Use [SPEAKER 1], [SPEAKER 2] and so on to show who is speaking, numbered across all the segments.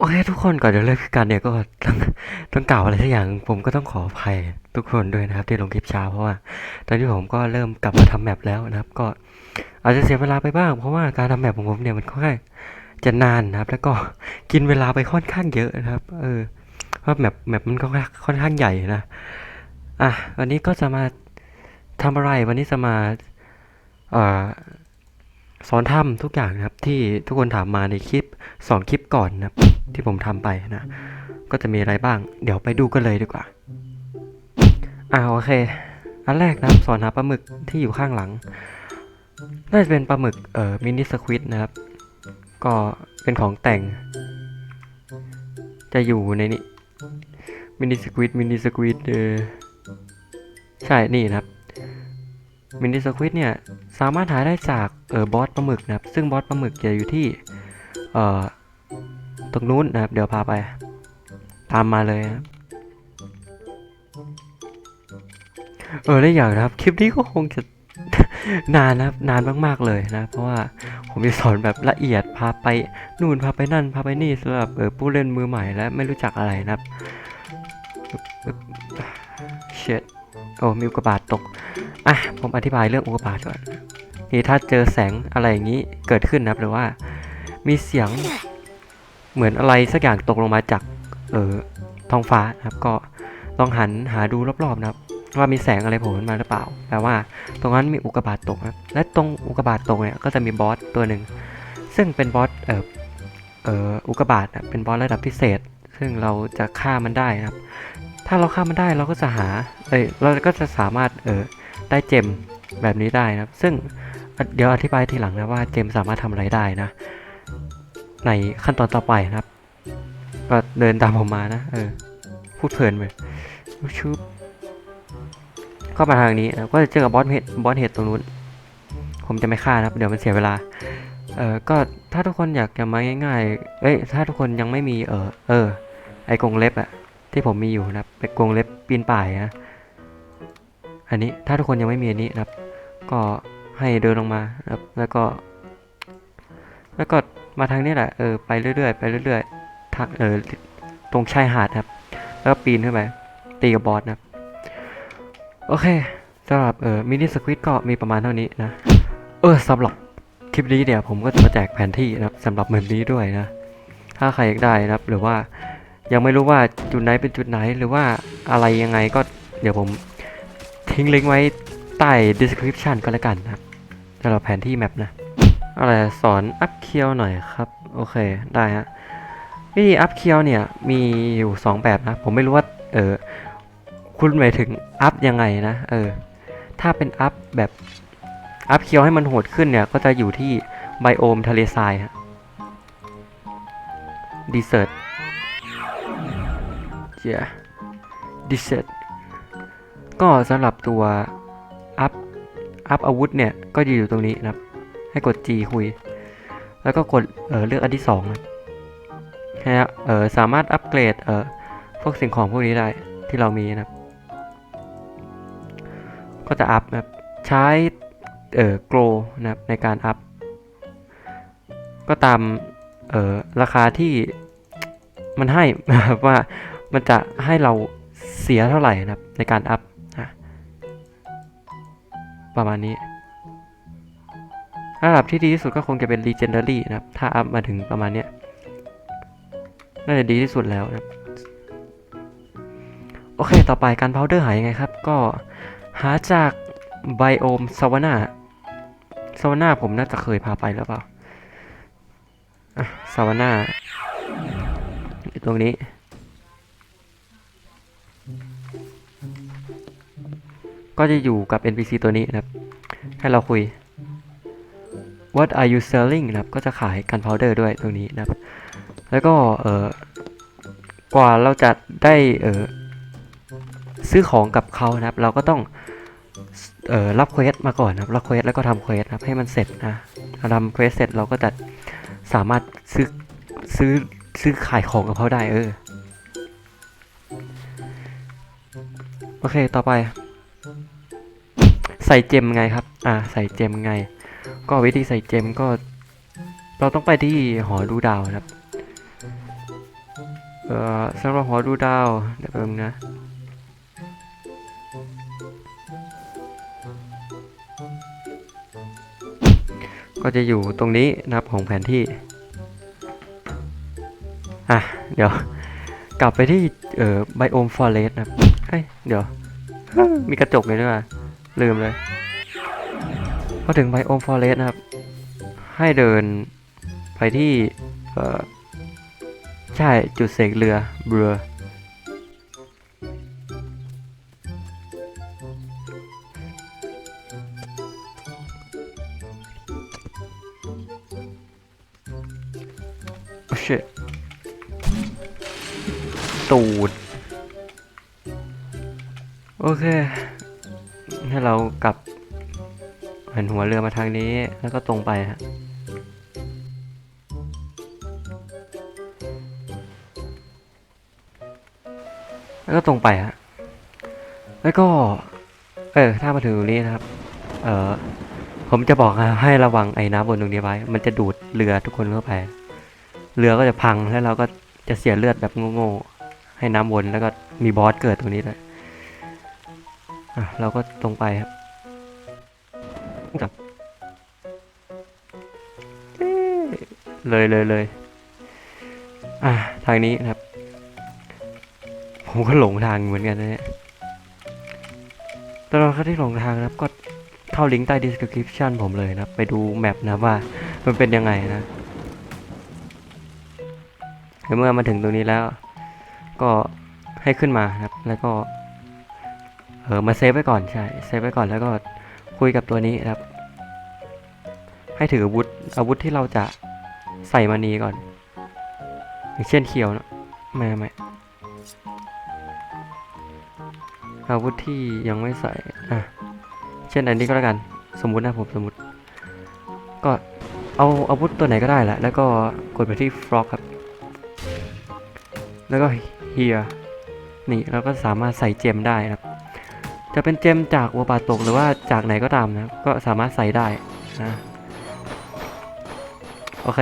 [SPEAKER 1] โอเคทุกคนก่อนจะเริ่มกันเนี่ยก็ต้องต้องกล่าวอะไรสักอย่างผมก็ต้องขออภัยทุกคนด้วยนะครับ ที่ลงคลิปช้าเพราะว่า ตอนนี้ผมก็เริ่มกลับมาทำแมปแล้วนะครับ ก็อาจจะเสียเวลาไปบ้าง เพราะว่าการทำแมปของผมเนี่ยมันค่อนข้างจะนานนะครับ แล้วก็กินเวลาไปค่อนข้างเยอะนะครับ เออเพราะแมปแมปมันก็ค่อนข้างใหญ่นะอะวันนี้ก็จะมาทำอะไรวันนี้จะมาเอ่อ สอนทำทุกอย่างนะครับที่ทุกคนถามมาในคลิปสองคลิปก่อนนะที่ผมทำไปนะ ก็จะมีอะไรบ้าง เดี๋ยวไปดูกันเลยดีกว่าอ่าโอเค อันแรกนะครับสอนหาปลาหมึกที่อยู่ข้างหลัง น่าจะเป็นปลาหมึกเอ่อมินิสควิดนะครับ ก็เป็นของแต่ง จะอยู่ในนี้มินิสควิดมินิสควิดเออใช่นี่นะครับ มินิสควิดเนี่ยสามารถหาได้จากเออบอสปลาหมึกนะครับ ซึ่งบอสปลาหมึกจะอยู่ที่เอ่อตรงนู้นนะครับ เดี๋ยวพาไป ตามมาเลยนะเออได้อย่างนะครับ คลิปนี้ก็คงจะนานนะครับ นานมากๆเลยนะ เพราะว่าผมจะสอนแบบละเอียดพาไปนู่นพาไปนั่นพาไปนี่สำหรับเออผู้เล่นมือใหม่และไม่รู้จักอะไรนะครับเช็ด โอ้มีอุกกาบาตตก อะ ผมอธิบายเรื่องอุกกาบาตก่อนนี่ถ้าเจอแสงอะไรอย่างนี้เกิดขึ้นนะครับหรือว่า มีเสียงเหมือนอะไรสักอย่างตกลงมาจากเออท้องฟ้านะครับ ก็ลองหันหาดูรอบๆนะครับ ว่ามีแสงอะไรโผล่ขึ้นมาหรือเปล่าแปลว่า ตรงนั้นมีอุกกาบาตตกนะและตรงอุกกาบาตตกเนี่ยก็จะมีบอสตัวหนึ่งซึ่งเป็นบอสเออเอออุกกาบาตนะเป็นบอสระดับพิเศษ ซึ่งเราจะฆ่ามันได้นะครับ ถ้าเราฆ่ามันได้เราก็จะหา เอ้ย เราก็จะสามารถ เออ ได้เจมแบบนี้ได้นะครับ ซึ่งเดี๋ยวอธิบายทีหลังนะว่าเจมสามารถทำอะไรได้นะ ในขั้นตอนต่อไปนะครับ ก็เดินตามผมมานะ เออ พูดเพลินไปชุบเข้ามาทางนี้นะก็จะเจอกับบอสเฮดบอสเฮดตรงนู้น ผมจะไม่ฆ่านะครับ เดี๋ยวมันเสียเวลา เออก็ถ้าทุกคนอยากจะมาง่ายๆ เอ้ย ถ้าทุกคนยังไม่มี เออ เออ ไอกรงเล็บอะ ที่ผมมีอยู่นะครับเป็นกรงเล็บปีนป่ายนะ อันนี้ถ้าทุกคนยังไม่มีอันนี้นะครับ ก็ให้เดินลงมานะครับแล้วก็ แล้วก็มาทางนี้แหละเออไปเรื่อยๆไปเรื่อยๆทางเออตรงชายหาดครับ แล้วก็ปีนขึ้นไปตีกับบอสนะครับ โอเคสำหรับเออมินิสควิตก็มีประมาณเท่านี้นะ เออสำหรับคลิปนี้เนี่ยวผมก็จะมาแจกแผนที่นะครับสำหรับเมืองนี้ด้วยนะ ถ้าใครอยากได้นะครับ หรือว่า ยังไม่รู้ว่าจุดไหนเป็นจุดไหนหรือว่าอะไรยังไงก็เดี๋ยวผมทิ้งลิงก์ไว้ใต้ description ก็แล้วกันนะครับสำหรับแผนที่แมปนะอะไรสอนอัพเคียวหน่อยครับ โอเคได้ฮะวิธีอัพเคียวเนี่ยมีอยู่ 2 แบบนะ ผมไม่รู้ว่าเออคุณหมายถึงอัพยังไงนะเออถ้าเป็นอัพแบบอัพเคียวให้มันโหดขึ้นเนี่ย ก็จะอยู่ที่ไบโอมทะเลทรายฮะดีเซอร์ต เจ้าดีเซตก็สำหรับตัวอัพอัพอาวุธเนี่ย ก็จะอยู่ตรงนี้นะครับ ให้กด G คุย แล้วก็กดเเลือกอันที่สองนะแค่เออสามารถอัปเกรดเออพวกสิ่งของพวกนี้ได้ที่เรามีนะครับ ก็จะอัพนะครับใช้เออโกลนะครับในการอัพ ก็ตามเออราคาที่มันให้ว่า มันจะให้เราเสียเท่าไหร่นะครับ ในการอัพนะประมาณนี้ระดับที่ดีที่สุดก็คงจะเป็น Legendary นะครับ ถ้าอัพมาถึงประมาณเนี้ยน่าจะดีที่สุดแล้วนะครับโอเค ต่อไปการพาวเดอร์หายังไงครับ ก็หาจากไบโอมซาวาน่าซาวาน่าผมน่าจะเคยพาไปแล้วเปล่าซาวาน่าตรงนี้ ก็จะอยู่กับ NPC ตัวนี้นะครับ ให้เราคุย What are you selling นะครับ ก็จะขายกันพาวเดอร์ด้วยตรงนี้นะครับ แล้วก็เออกว่าเราจะได้เออซื้อของกับเขานะครับ เราก็ต้องเออรับเควสมาก่อนนะครับ รับเควสแล้วก็ทำเควสนะครับให้มันเสร็จนะทำเควสเสร็จเราก็จะสามารถซื้อซื้อซื้อขายของกับเขาได้เออ โอเค ต่อไป ใส่เจมไงครับ อ่า ใส่เจมไง ก็วิธีใส่เจมก็ เราต้องไปที่หอดูดาวครับ เอ่อสำหรับหอดูดาว เดี๋ยวแป๊บนึงนะก็จะอยู่ตรงนี้นะครับของแผนที่ อะ เดี๋ยว กลับไปที่ เอ่อไบโอมฟอเรสต์นะครับเฮ้ย เดี๋ยว มีกระจกเลยด้วยว่ะ ลืมเลยพอถึงไบโอมฟอเรสนะครับ ให้เดินไปที่เออใช่จุดเสกเรือเรือโอ้ยตูด โอเค ให้เรากลับหันหัวเรือมาทางนี้แล้วก็ตรงไปฮะแล้วก็ตรงไปฮะแล้วก็ เออ ถ้ามาถึงตรงนี้นะครับ เออผมจะบอกนะให้ระวังไอ้น้ำบนตรงนี้ไว้ มันจะดูดเรือทุกคนเข้าไป เรือก็จะพังแล้วเราก็จะเสียเลือดแบบโง่ๆให้น้ำวนแล้วก็มีบอสเกิดตรงนี้ด้วย อะเราก็ตรงไปครับจับเลยเลยเลยอะทางนี้นะครับ ผมก็หลงทางเหมือนกันนะเนี่ยตอดที่หลงทางนะครับ ก็เข้าลิงก์ใต้ description ผมเลยนะครับ ไปดูแมปนะว่า มันเป็นยังไงนะเมื่อมาถึงตรงนี้แล้ว ก็ให้ขึ้นมาครับ แล้วก็ เออมาเซฟไว้ก่อนใช่เซฟไว้ก่อนแล้วก็คุยกับตัวนี้ครับ ให้ถืออาวุธอาวุธที่เราจะใส่มานีก่อน อย่างเช่นเขียวนะไม่ไม่อาวุธที่ยังไม่ใส่อะเช่นอันนี้ก็แล้วกัน สมมุตินะผมสมมุติ ก็เอาอาวุธตัวไหนก็ได้แหละ แล้วก็กดไปที่ frog ครับ แล้วก็ here นี่เราก็สามารถใส่เจมได้นะครับ จะเป็นเจมจากวัวป่าตกหรือว่าจากไหนก็ตามนะ ก็สามารถใส่ได้นะ โอเค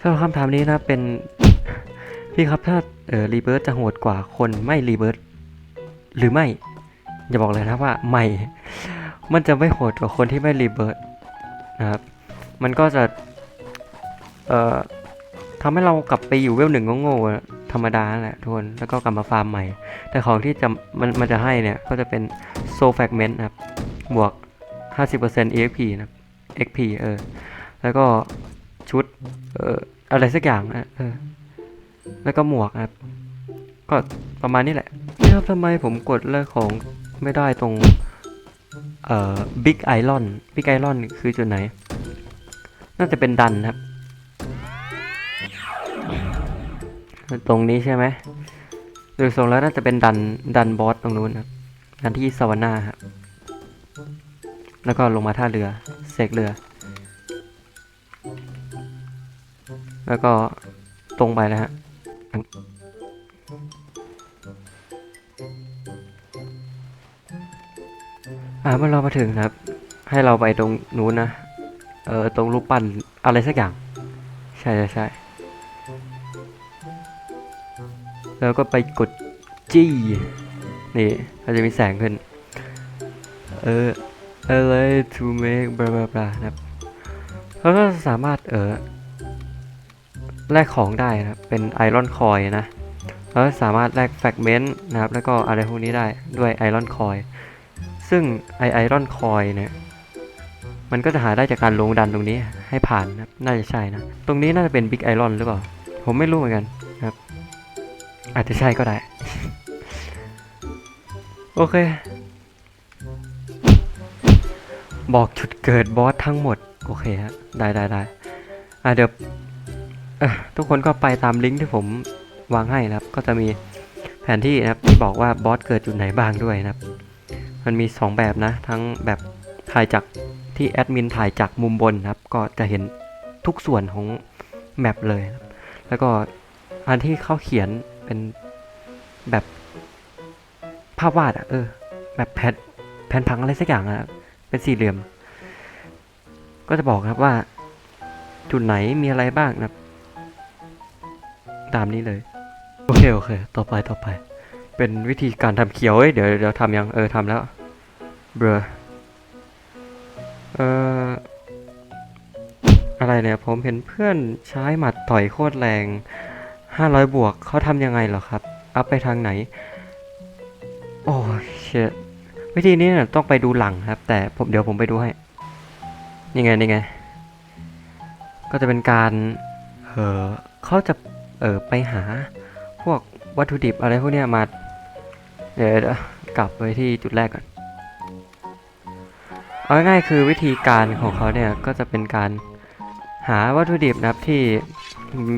[SPEAKER 1] สำหรับคำถามนี้นะเป็น พี่ครับถ้าเออรีเบิร์ตจะโหดกว่าคนไม่รีเบิร์ตหรือไม่ อย่าบอกเลยนะว่าไม่ มันจะไม่โหดกว่าคนที่ไม่รีเบิร์ตนะครับ มันก็จะ เอ่อ ทำให้เรากลับไปอยู่เวลหนึ่งโง่ๆธรรมดาแหละทุกคนแล้วก็กลับมาฟาร์มใหม่ แต่ของที่จะมันมันจะให้เนี่ยก็จะเป็นโซแฟกเมนต์ครับบวก 50% EXP นะ XP เออแล้วก็ชุดเอ่ออะไรสักอย่างนะเออแล้วก็หมวกครับ ก็ประมาณนี้แหละนี่ครับทำไมผมกดเลิกของไม่ได้ตรง เอ่อ Big Iron Big Iron คือจุดไหน น่าจะเป็นดันครับ ตรงนี้ใช่ไหมโดยทรงแล้วน่าจะเป็นดันดันบอสตรงนู้นครับดันที่สวรรค์นาครับแล้วก็ลงมาท่าเรือเสกเรือ แล้วก็ตรงไปแล้วฮะอ่าเมื่อเรามาถึงครับ ให้เราไปตรงนู้นนะ เออตรงรูปปั้นอะไรสักอย่าง ใช่ใช่ใช่ แล้วก็ไปกดจี้ นี่เราจะมีแสงขึ้น เออ อะไร to make บลาบลาบลานะครับแล้วก็สามารถ เออแลกของได้นะเป็นไอรอนคอยนะแล้วสามารถแลกแฟกเมนต์นะครับ แล้วก็อะไรพวกนี้ได้ด้วยไอรอนคอยซึ่งไอไอรอนคอยเนี่ย มันก็จะหาได้จากการลงดันตรงนี้ให้ผ่านนะน่าจะใช่นะ ตรงนี้น่าจะเป็นบิ๊กไอรอนหรือเปล่า ผมไม่รู้เหมือนกัน อาจจะใช่ก็ได้ โอเค บอกจุดเกิดบอสทั้งหมด โอเคฮะ ได้ได้ได้อะเดี๋ยวทุกคนก็ไปตามลิงก์ที่ผมวางให้นะครับ ก็จะมีแผนที่นะครับที่บอกว่าบอสเกิดจุดไหนบ้างด้วยนะครับ มันมี 2 แบบนะ ทั้งแบบถ่ายจากที่แอดมินถ่ายจากมุมบนนะครับ ก็จะเห็นทุกส่วนของแมปเลย แล้วก็อันที่เขาเขียน เป็นแบบภาพวาดอะเออ แบบแผ่นแผ่นพังอะไรสักอย่างอะเป็นสี่เหลี่ยม ก็จะบอกครับว่า จุดไหนมีอะไรบ้างนะตามนี้เลย โอเคโอเค ต่อไปต่อไป เป็นวิธีการทำเขียวเอ้ยเดี๋ยวเดี๋ยวทำยังเออทำแล้วเบรอเอออะไรเนี่ยผมเห็นเพื่อนใช้หมัดต่อยโคตรแรง 500 บวกเขาทำยังไงเหรอครับ อัพไปทางไหน โอ้เชตวิธีนี้เนี่ยต้องไปดูหลังครับ แต่ผมเดี๋ยวผมไปดูให้นี่ไงนี่ไง ก็จะเป็นการ เออเขาจะ เออไปหา พวกวัตถุดิบอะไรพวกเนี้ยมา เดี๋ยวกลับไปที่จุดแรกก่อน เอาง่ายคือวิธีการของเขาเนี่ย ก็จะเป็นการหาวัตถุดิบนะครับที่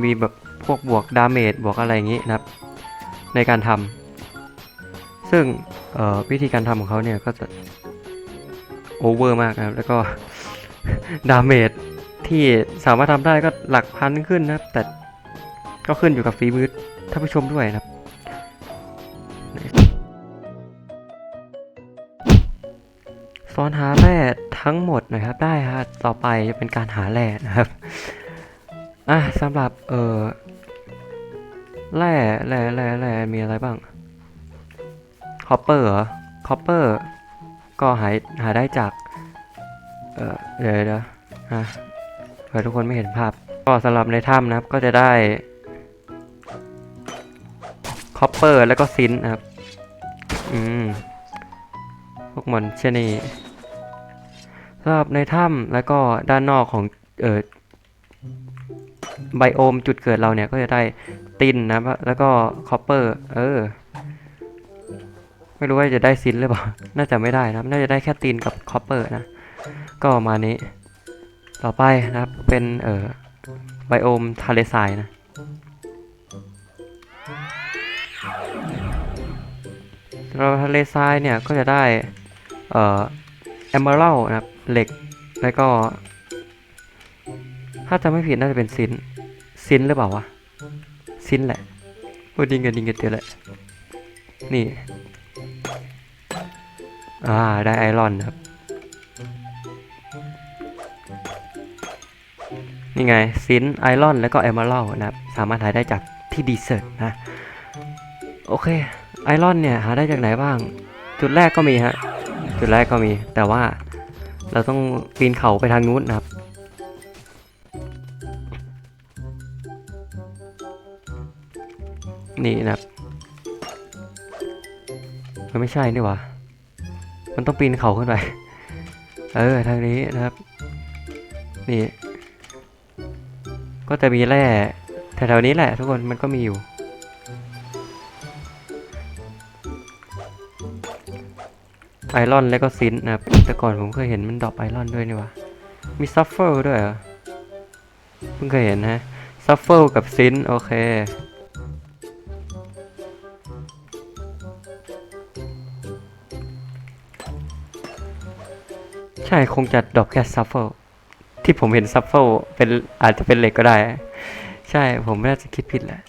[SPEAKER 1] มีแบบ พวกบวกดาเมจบวกอะไรอย่างนี้นะครับ ในการทำซึ่งวิธีการทำของเขาเนี่ยก็จะโอเวอร์มากนะครับ แล้วก็ดาเมจที่สามารถทำได้ก็หลักพันขึ้นนะครับ แต่ก็ขึ้นอยู่กับฝีมือท่านผู้ชมด้วยนะครับซ้อนหาแร่ทั้งหมดนะครับ ได้ฮะต่อไปจะเป็นการหาแร่นะครับ อะสำหรับเออ แร่แร่แร่แร่มีอะไรบ้างคอปเปอร์เหรอคอปเปอร์ ก็หาหาได้จาก เออเดี๋ยวเดี๋ยวอะเผื่อทุกคนไม่เห็นภาพ ก็สำหรับในถ้ำนะครับ ก็จะได้คอปเปอร์แล้วก็ซินค์นะครับ อืม พวกมันเช่นนี้สำหรับในถ้ำแล้วก็ด้านนอกของ เอ่อไบโอมจุดเกิดเราเนี่ยก็จะได้ ตินนะแล้วก็คอปเปอร์ เออ ไม่รู้ว่าจะได้ซินหรือเปล่า น่าจะไม่ได้นะ น่าจะได้แค่ตินกับคอปเปอร์นะ ก็ประมาณนี้ ต่อไปนะครับ เป็นเอ่อไบโอมทะเลทรายนะ เราทะเลทรายเนี่ยก็จะได้ เอ่อแอมเบอรัลนะครับ เหล็ก แล้วก็ ถ้าจำไม่ผิดน่าจะเป็นซิน ซินหรือเปล่าวะ ซินแหละโอ้ดิงกันดิงกันเจอแหละนี่ อ่า ได้ไอรอนครับ นี่ไงซินไอรอน แล้วก็แอมเบอรัลนะครับ สามารถหาได้จากที่ดีเซอร์นะ โอเค ไอรอนเนี่ย หาได้จากไหนบ้าง จุดแรกก็มีฮะ จุดแรกก็มี แต่ว่าเราต้องปีนเขาไปทางนู้นนะครับ นี่นะครับมันไม่ใช่นี่หว่ามันต้องปีนเขาขึ้นไป เออทางนี้นะครับ นี่ ก็จะมีแร่แถวๆนี้แหละทุกคนมันก็มีอยู่ ไอรอนแล้วก็ซินค์นะครับ แต่ก่อนผมเคยเห็นมันดรอปไอรอนด้วยนี่วะมีซัฟเฟอร์ด้วยเหรอ เพิ่งเคยเห็นนะซัฟเฟอร์กับซินค์โอเค ใช่คงจะดรอปแค่ซัฟเฟอร์ที่ผมเห็นซัฟเฟอร์เป็นอาจจะเป็นเหล็กก็ได้ ใช่ผมน่าจะคิดผิดแหละ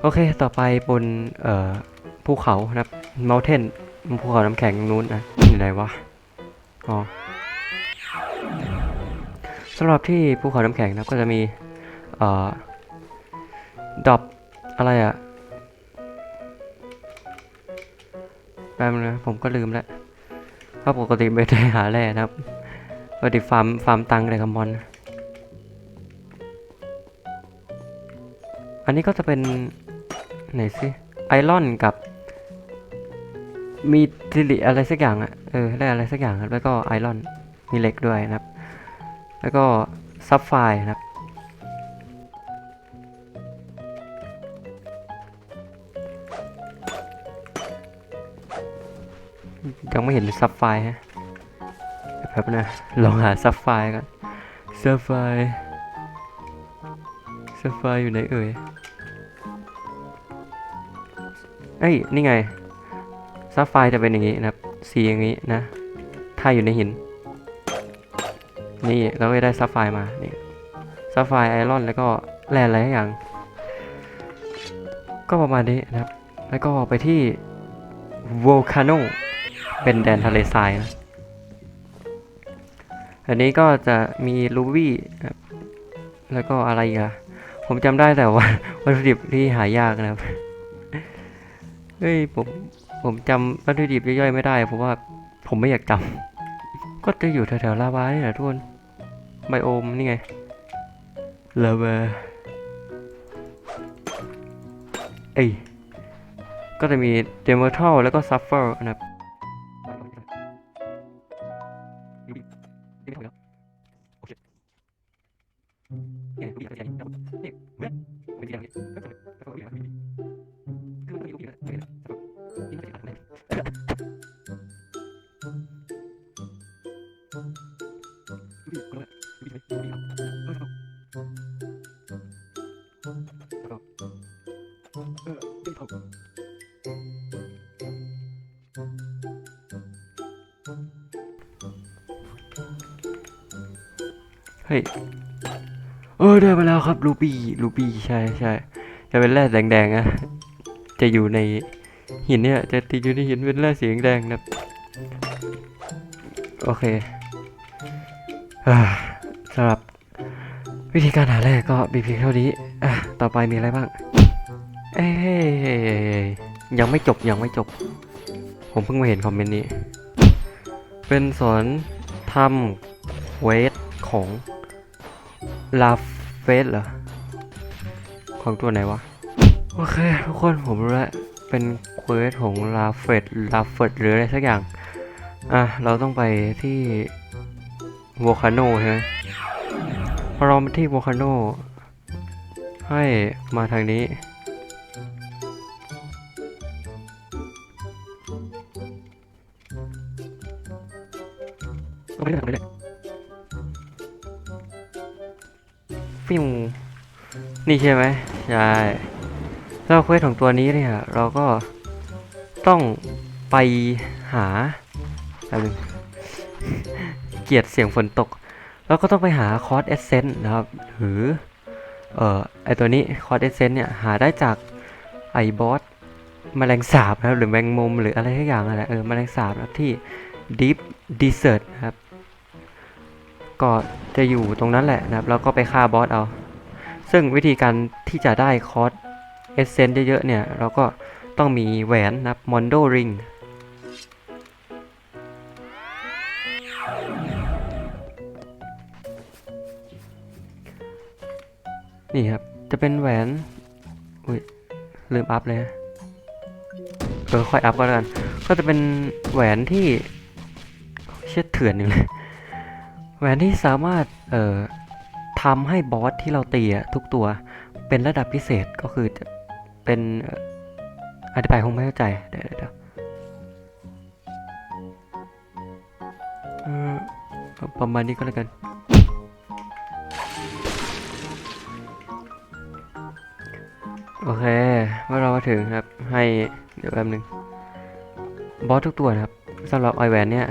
[SPEAKER 1] โอเคต่อไปบนเอ่อภูเขานะครับ mountain ภูเขาน้ำแข็งนู้นนะอยู่ไหนวะอ๋อสำหรับที่ภูเขาน้ำแข็งนะก็จะมีเอ่อดอปอะไรอะแป๊บนึงนะผมก็ลืมแล้ว เพราะปกติไม่ได้หาแร่นะครับปกติฟาร์มฟาร์มตังค์เลยคำมอน อันนี้ก็จะเป็น ไหนสิไอรอนกับ มีสิริอะไรสักอย่างอะเออได้อะไรสักอย่างครับแล้วก็ไอรอนมีเหล็กด้วยนะครับ แล้วก็ซับไฟนะครับ ยังไม่เห็นซับไฟฮะแป๊บนะลองหาซับไฟก่อนซับไฟซับไฟอยู่ไหนเอ่ยเอ้ยนี่ไงซับไฟจะเป็นอย่างนี้นะครับสีอย่างนี้นะ ถ้าอยู่ในหิน นี่เราก็ได้ซับไฟมานี่ซับไฟไอรอนแล้วก็แร่อะไรอย่าง ก็ประมาณนี้นะครับ แล้วก็ไปที่ Volcano เป็นแดนทะเลทรายนะ อันนี้ก็จะมีลูบี้แล้วก็อะไรอีกอะผมจำได้แต่ว่าวัตถุดิบที่หายากนะครับ เฮ้ยผมผมจำวัตถุดิบย่อยๆไม่ได้เพราะว่าผมไม่อยากจำ ก็จะอยู่แถวๆลาวานี่แหละทุกคนไบโอมนี่ไงลาวาเอ้ยก็จะมีเดโมทัลแล้วก็ซัฟเฟอร์นะครับ เฮ้ยเออได้มาแล้วครับลูบี้ลูบี้ใช่ใช่จะเป็นแร่แดงๆอะจะอยู่ในหินเนี่ยจะติดอยู่ในหินเป็นแร่สีแดงนะโอเค สำหรับวิธีการหาแร่ก็มีเพียงเท่านี้ต่อไปมีอะไรบ้าง เอ้ยยังไม่จบยังไม่จบ ผมเพิ่งมาเห็นคอมเมนต์นี้ เป็นสอนทำเวทของลาเฟสเหรอ ของตัวไหนวะ โอเค ทุกคนผมรู้แล้ว เป็นเควสของลาเฟสลาเฟสหรืออะไรสักอย่าง อะ เราต้องไปที่ ว l คาโนใช่ไหมพอเรามาที่ว l คาโนให้มาทางนี้ ไม่ได้ทำอะไรเลยฟิวนี่ใช่ไหมใช่แล้วเควสของตัวนี้เนี่ย เราก็ต้องไปหาอะไรง เกลียดเสียงฝนตก แล้วก็ต้องไปหาคอร์สเอเซนต์นะครับ หรือ เอ่อ ไอตัวนี้คอร์สเอเซนต์เนี่ย หาได้จากไอบอสแมลงสาบนะครับ หรือแมงมุม หรืออะไรทุกอย่างอะไรเออแมลงสาบนะที่ Deep Desert นะครับ ก็จะอยู่ตรงนั้นแหละนะครับ แล้วก็ไปฆ่าบอสเอา ซึ่งวิธีการที่จะได้คอร์สเอเซนต์เยอะๆเนี่ย เราก็ต้องมีแหวนนะครับมอนโดริง นี่ครับ จะเป็นแหวน อุ้ย ลืมอัพเลยเออค่อยอัพก็แล้วกัน ก็จะเป็นแหวนที่เช็ดเถื่อนอยู่เลย แหวนที่สามารถ เอ่อทำให้บอสที่เราตีอะทุกตัวเป็นระดับพิเศษก็คือจะเป็นอธิบายคงไม่เข้าใจ เดี๋ยวเดี๋ยวประมาณนี้ก็แล้วกัน เคเมื่อเรามาถึงครับ ให้เดี๋ยวแป๊บนึง บอสทุกตัวนะครับสำหรับไอแหวนเนี่ย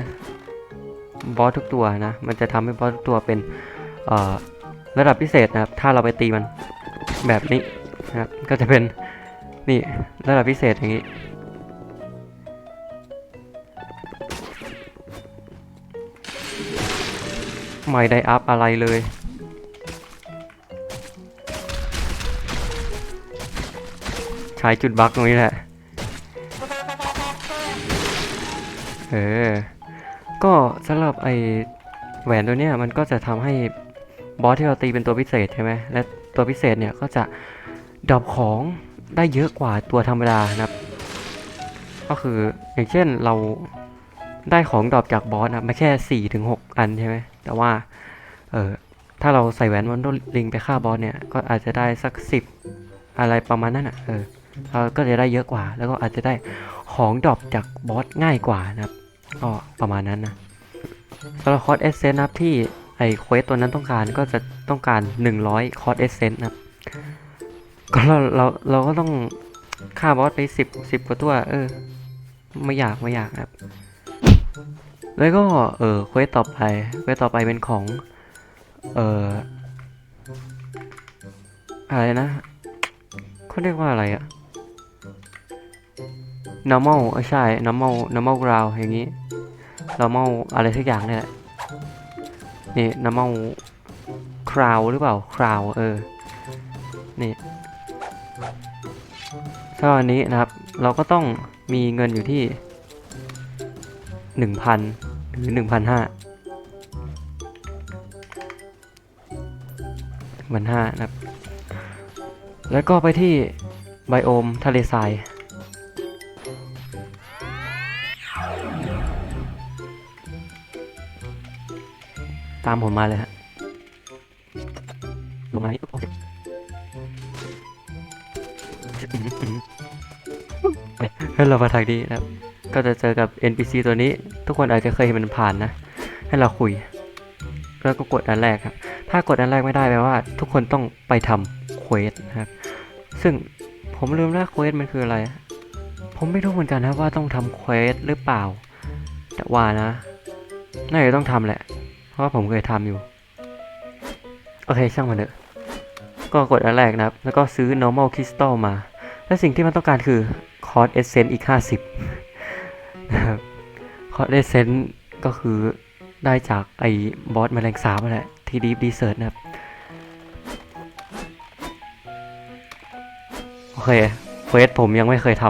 [SPEAKER 1] บอสทุกตัวนะ มันจะทำให้บอสทุกตัวเป็นเอ่อระดับพิเศษนะครับ ถ้าเราไปตีมันแบบนี้นะครับ ก็จะเป็นนี่ระดับพิเศษอย่างนี้ ไม่ได้อัพอะไรเลย ช้จุดบั๊กตรงนี้แหละ เออ ก็สำหรับไอแหวนตัวเนี้ยมันก็จะทำให้บอสที่เราตีเป็นตัวพิเศษใช่ไหม และตัวพิเศษเนี่ยก็จะดรอปของได้เยอะกว่าตัวธรรมดานะครับ ก็คืออย่างเช่นเราได้ของดรอปจากบอสนะไม่แค่4ี่ถึงหอันใช่ไหมแต่ว่าเออถ้าเราใส่แหวนมอนโดลิงไปฆ่าบอสเนี่ย ก็อาจจะได้สัก 10 อะไรประมาณนั้นอะเออ เราก็จะได้เยอะกว่า แล้วก็อาจจะได้ของดรอปจากบอสง่ายกว่านะครับก็ประมาณนั้นนะสำหรับคอร์สเอเซนนะครับที่ไอเควสตัวนั้นต้องการก็จะต้องการ 100คอร์สเอเซนนะครับก็เราเราเราก็ต้องฆ่าบอสไป 10 10กว่าตัว เออ ไม่อยากไม่อยากครับ แล้วก็เออเควสต่อไปเควสต่อไปเป็นของ เอออะไรนะเขาเรียกว่าอะไรอะ normal เออใช่ normal normal ground อย่างนี้ normal อะไรสักอย่างเนี่ยแหละนี่ normal crown หรือเปล่า crown เออ นี่ถ้าอันนี้นะครับ เราก็ต้องมีเงินอยู่ที่หนึ่งพันหรือหนึ่งพันห้าพันห้านะครับ แล้วก็ไปที่ไบโอมทะเลทราย ตามผมมาเลยฮะลงมานี่โอเคให้เรามาทางนี้นะครับ ก็จะเจอกับ NPC ตัวนี้ ทุกคนอาจจะเคยเห็นมันผ่านนะ ให้เราคุย แล้วก็กดอันแรกครับ ถ้ากดอันแรกไม่ได้แปลว่า ทุกคนต้องไปทำเควสนะครับ ซึ่งผมลืมแล้วเควสมันคืออะไร ผมไม่รู้เหมือนกันนะว่าต้องทำเควสหรือเปล่า แต่ว่านะ น่าจะต้องทำแหละ เพราะผมเคยทำอยู่ โอเคช่างมันเถอะ ก็กดอันแรกนะครับ แล้วก็ซื้อ normal crystal มา และสิ่งที่มันต้องการคือ cost essence อีก 50 นะครับ cost essence ก็คือได้จากไอ้บอสแมลงสาบนั่นแหละที่ deep desert นะครับ โอเคเควสผมยังไม่เคยท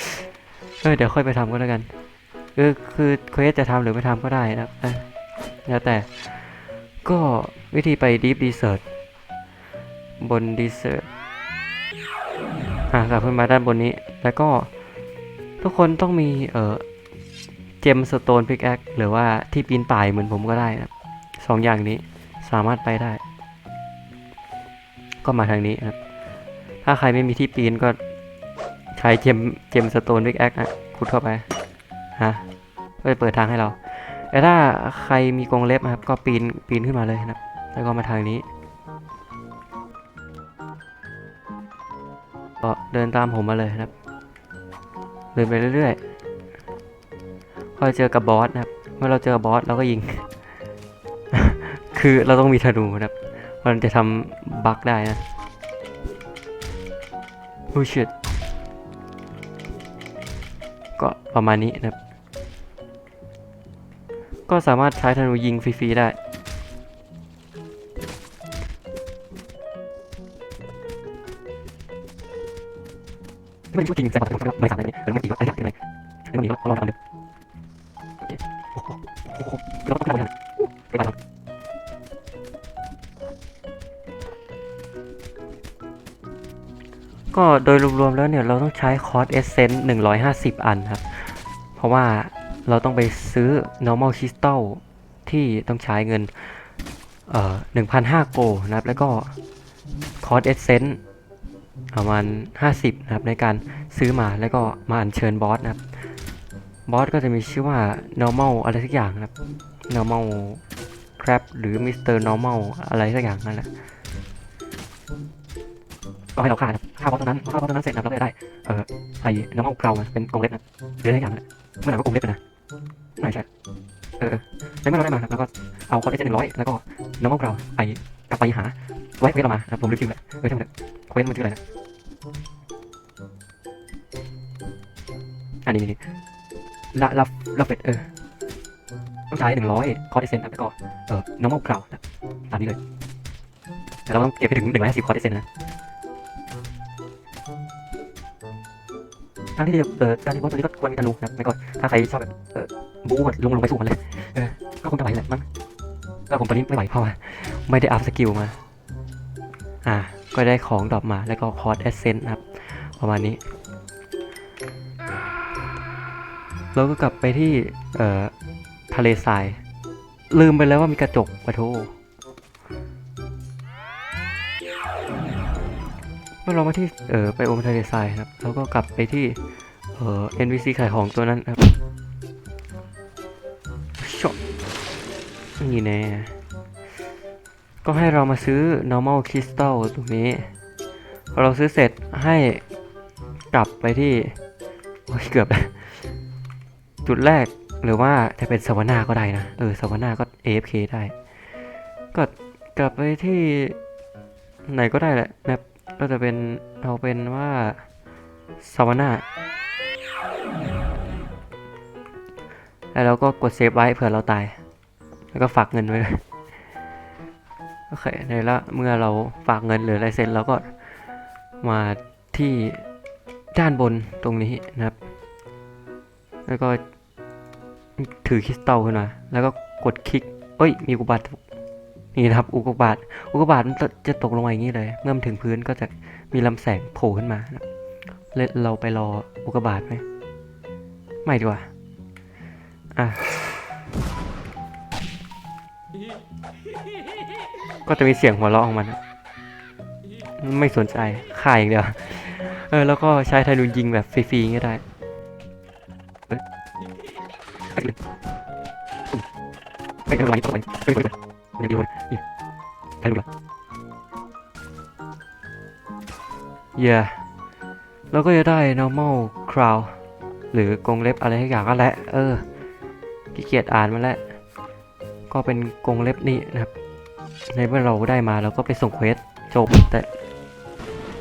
[SPEAKER 1] ำเออเดี๋ยวค่อยไปทำก็แล้วกันเออคือเควสจะทำหรือไม่ทำก็ได้นะครับ แล้วแต่ก็วิธีไป deep desert บน desert อะกลับขึ้นมาด้านบนนี้ แล้วก็ทุกคนต้องมีเอ่อเจมสโตนพิกแอคหรือว่าที่ปีนป่ายเหมือนผมก็ได้นะสองอย่างนี้สามารถไปได้ ก็มาทางนี้นะถ้าใครไม่มีที่ปีนก็ใช้เจมเจมสโตนพิกแอคนะขุดเข้าไปฮะก็จะเปิดทางให้เรา แต่ถ้าใครมีกรงเล็บนะครับ ก็ปีนปีนขึ้นมาเลยนะแล้วก็มาทางนี้ก็เดินตามผมมาเลยนะครับ เดินไปเรื่อยๆพอเจอกับบอสนะครับ เมื่อเราเจอบบอสเราก็ยิง คือเราต้องมีธนูนะครับ มันจะทำบั๊กได้นะโอ้ชิตก็ประมาณนี้นะครับ ก็สามารถใช้ธนูยิงฟรีๆได้ ไม่รู้จริงแต่ผมไม่สามารถเนี่ยมันไม่กี่ว่าอะไรอะไรไม่มีก็ลองทำดูโอ้โหโอ้โหเราต้องทำอะไรไปไปก็โดยรวมๆแล้วเนี่ยเราต้องใช้คอร์สเอเซนต์150 อันครับ เพราะว่า เราต้องไปซื้อ normal crystal ที่ต้องใช้เงินเอ่อ1,500โกนะครับ แล้วก็คอร์สเอเซนต์ประมาณ 50 นะครับ ในการซื้อมาแล้วก็มาอัญเชิญบอสนะครับ บอสก็จะมีชื่อว่า normal อะไรสักอย่างนะครับ normal crab หรือ Mr. normal อะไรสักอย่างนั่นแหละก็ให้เราฆ่านะครับฆ่าบอสตรงนั้นฆ่าบอสตรงนั้นเสร็จนะครับเราก็จะได้ เอ่อไอ้ normal เกราเป็นกรงเล็บนะหรืออะไรอย่างนั้นแหละไหนาว่ากรงเล็บนะ ไม่ใช่เออแล้วเมื่อเราได้มาครับแล้วก็เอาคอร์ดเอสหนึ่งร้อยแล้วก็ normal เราไปกลับไปหาไว้เควสเรามาครับผมลืมชื่อแหละเออใช่ไหมนเควสมันชื่ออะไรนะอันนี้นี่ละละละเป็ดเออต้องใช้หนึ่งร้อยคอร์ดิเซนแล้วก็เออ normal crowd ตามนี้เลยแต่เราต้องเก็บไปถึงหนึ่งร้อยห้าสิบคอร์ดิเซนนะ ทางที่จะเออการที่บอสตัวนี้ก็ควรมีธนูนะไม่ก็ถ้าใครชอบแบบเออบู๊มันลงลงไปสู้มันเลยเออก็คงจะไหวแหละมั้งก็ผมตอนนี้ไม่ไหวเพราะว่าไม่ได้อัพสกิลมาอ่าก็ได้ของดรอปมาแล้วก็คอร์ดเอเซนนะครับประมาณนี้ เราก็กลับไปที่เอ่อทะเลทราย ลืมไปแล้วว่ามีกระจกปะโท เมื่อเรามาที่เออไปโอมทะเลทรายครับเราก็กลับไปที่เออ NPC ขายของตัวนั้นครับชอบนี่แน่ก็ให้เรามาซื้อ normal crystal ตรงนี้พอเราซื้อเสร็จให้กลับไปที่โอ้ยเกือบแล้วจุดแรกหรือว่าจะเป็นสวนาก็ได้นะ เออสวนาก็ AFK ได้ ก็กลับไปที่ไหนก็ได้แหละนะครับ ก็จะเป็นเอาเป็นว่าสวนาแล้วเราก็กดเซฟไว้เผื่อเราตาย แล้วก็ฝากเงินไว้เลยโอเคในละเมื่อเราฝากเงินหรืออะไรเซ็นเราก็มาที่ด้านบนตรงนี้นะครับ แล้วก็ถือคริสตัลขึ้นมา แล้วก็กดคลิก เอ้ย มีอุบาต นี่นะครับอุกกาบาตอุกกาบาตมันจะตกลงมาอย่างนี้เลย เมื่อมันถึงพื้นก็จะมีลำแสงโผล่ขึ้นมานะครับแล้วเราไปรออุกกาบาตไหมไม่ดีกว่าอะก็จะมีเสียงหัวเราะของมันไม่สนใจข่ายอย่างเดียวเออแล้วก็ใช้ธนูยิงแบบฟรีๆก็ได้ไม่เป็นไรไม่เป็นไรไม่เป็น ไรไม่เป็นไรนี่ใครรู้ล่ะเย่แล้วก็จะได้ normal crowd หรือกรงเล็บอะไรทุกอย่างก็แหละเออขี้เกียจอ่านมาแล้ว ก็เป็นกรงเล็บนี่นะครับ ในเมื่อเราได้มาเราก็ไปส่งเควสจบแต่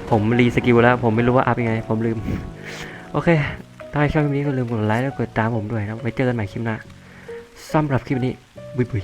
[SPEAKER 1] ผมรีสกิลแล้ว ผมไม่รู้ว่าอัพยังไง ผมลืม โอเค ถ้าชอบคลิปนี้ก็ลืมกดไลค์แล้วกดติดตามผมด้วยนะไว้เจอกันใหม่คลิปหน้าสำหรับคลิปนี้บุยบุย